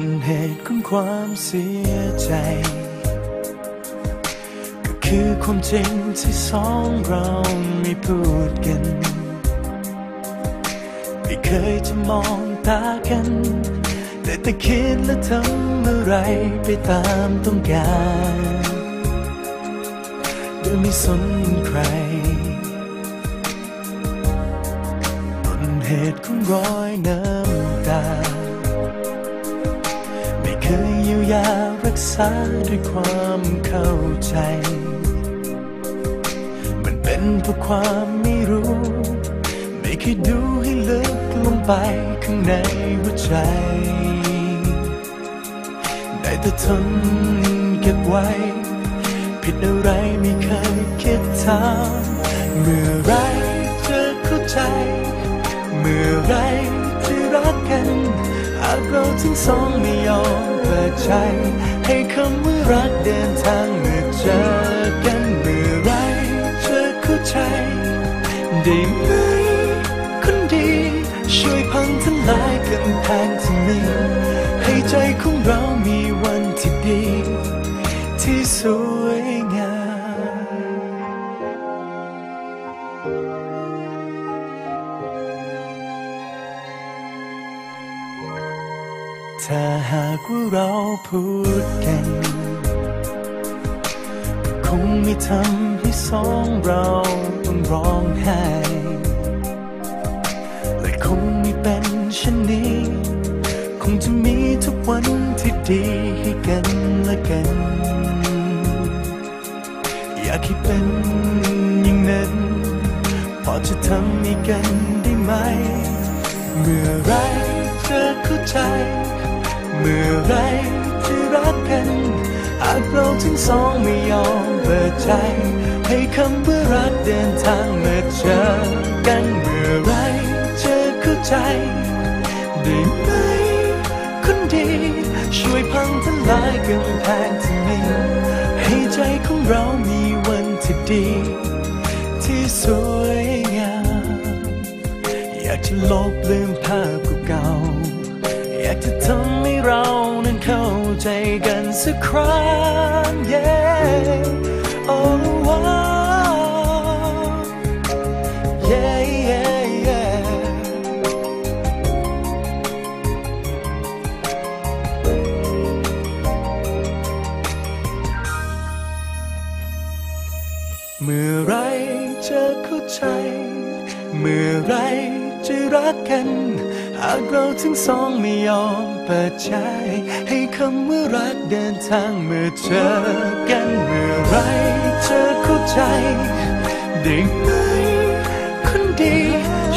นเหตุของความเสียใจ ก็คือความจริงที่สองเราไม่พูดกัน ไม่เคยจะมองตากัน แต่แต่คิดและทำอะไรไปตามต้องการโดยไม่สนใครต้นเหตุของรอยน้ำตา ยารักษาด้วยความเข้าใจ มันเป็นเพราะความไม่รู้ ไม่เคยดูให้ลึกลงไปข้างในหัวใจ ได้แต่ทนเก็บไว้ ผิดอะไรไม่เคยคิดถามเมื่อไรเจะเข้าใจ เมื่อไร ทั้งสองไม่ยอมเปิดใจ ให้คำว่ารักเดินทางเมื่อเจอกันเมื่อไรจะเข้าใจได้ไหมคนดี ช่วยพังทลายกำแพงที่มี ให้ใจของเรามีวัน ถ้าหากว่าเราพูดกันคงไม่ทำให้สองเราต้องร้องไห้และคงไม่เป็นเช่นนี้ คงจะมีทุกวันที่ดีให้กันและกัน อยากให้เป็นอย่างนั้นพอจะทำให้กันได้ไหม เมื่อไรเจะเข้าใจ เมื่อไรจะรักกัน หากเราทั้งสองไม่ยอมเปิดใจ ให้คำว่ารักเดินทางมาเจอกันเมื่อไรจะเข้าใจได้ไหมคนดี ช่วยพังทลายกำแพงที่มีให้ใจของเรามีวันที่ดี ที่สวยงามอยากจะลบลืม กันสักครั้ง yeah oh wow yeah yeah yeah เมื่อไรจะเข้าใจ เมื่อไรจะรักกัน หากเราทั้งสองไม่ยอมเปิดใจ ให้คำว่ารักเดินทางเมื่อเจอกันเมื่อไรเจะเข้าใจได้ไหมคนดี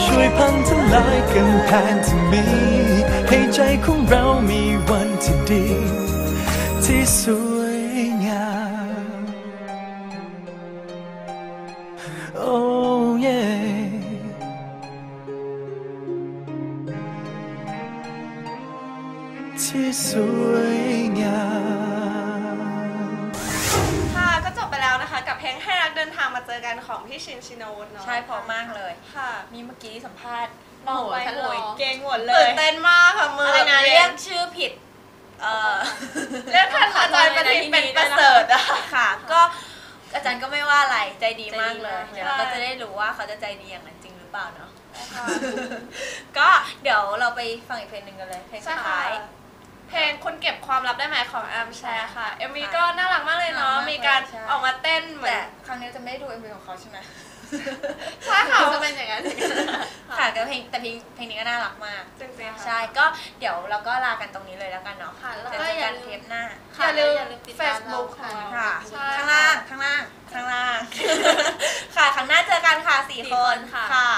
ช่วยพังทลายกำแพงที่มี ให้ใจของเรามีวันที่ดี ที่สว ที่สวยงามค่ะก็จบไปแล้วนะคะ กับเพลงให้รักเดินทางมาเจอกันของพี่ชินชินวุฒิเนาะใช่เพอมากเลย ค่ะมีเมื่อกี้สัมภาษณ์โอ้โหฉันโอ้เลยโหเก่งหมดเลตื่ย นเต้นมากค่ะมืออะไรนะเรีเรียยกกชื่อผิด เอ่อ เรียกท่านอาจารย์ประทินเป็นประเสริฐอะ ค่ะ ก็อาจารย์ก็ไม่ว่าอะไรใจดีมากเลยใจดีมาก เดี๋ยวเราก็ใช่จะได้รู้ว่าเขาจะใจดีอย่างนั้นจริงหรือเปล่าเนาะค่ะก็เดี๋ยวเราไปฟังอีกเพลงหนึ่งกันเลยเพลงสุใช่ดค่ะท้าย เพลงคุณเก็บความลับได้ไหมของแอมแชร์ค่ะ เอ็มวีค่ะก็น่ารักมากเลยเนาะ น่ารักมากมีการใช่ ออกมาเต้นเหมือแต่น ครั้งนี้จะไม่ได้ดู MV ของเขาใช่ไหมใช่ค่ะ จะเป็นอย่างนั้น ค่ะแต่เพลงแต่เพลงเพลงนี้ก็น่ารักมาก จริงๆค่ะ ใช่ก็เดี๋ยวเราก็ลากันตรงนี้เลยแล้วกันเนาะค่ะแล้วเจก็ออย่ากันลืม เทปหน้าอย่าลืมอย่าลืมติดตาม Facebook เราของค่ะเรา ค่ะ ใช่ข้างล่าง ข้างล่าง ข้างล่าง ค่ะ ครั้งหน้าเจอกันค่ะสี่สี่คคนนค่ะ ค่ะ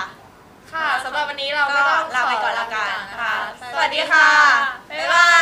ค่ะสำหรับวันนี้เราก็ก็ต้องลาไปขก่อนละกันค่ะสสวัวัสสดีดีค่ะค่ะ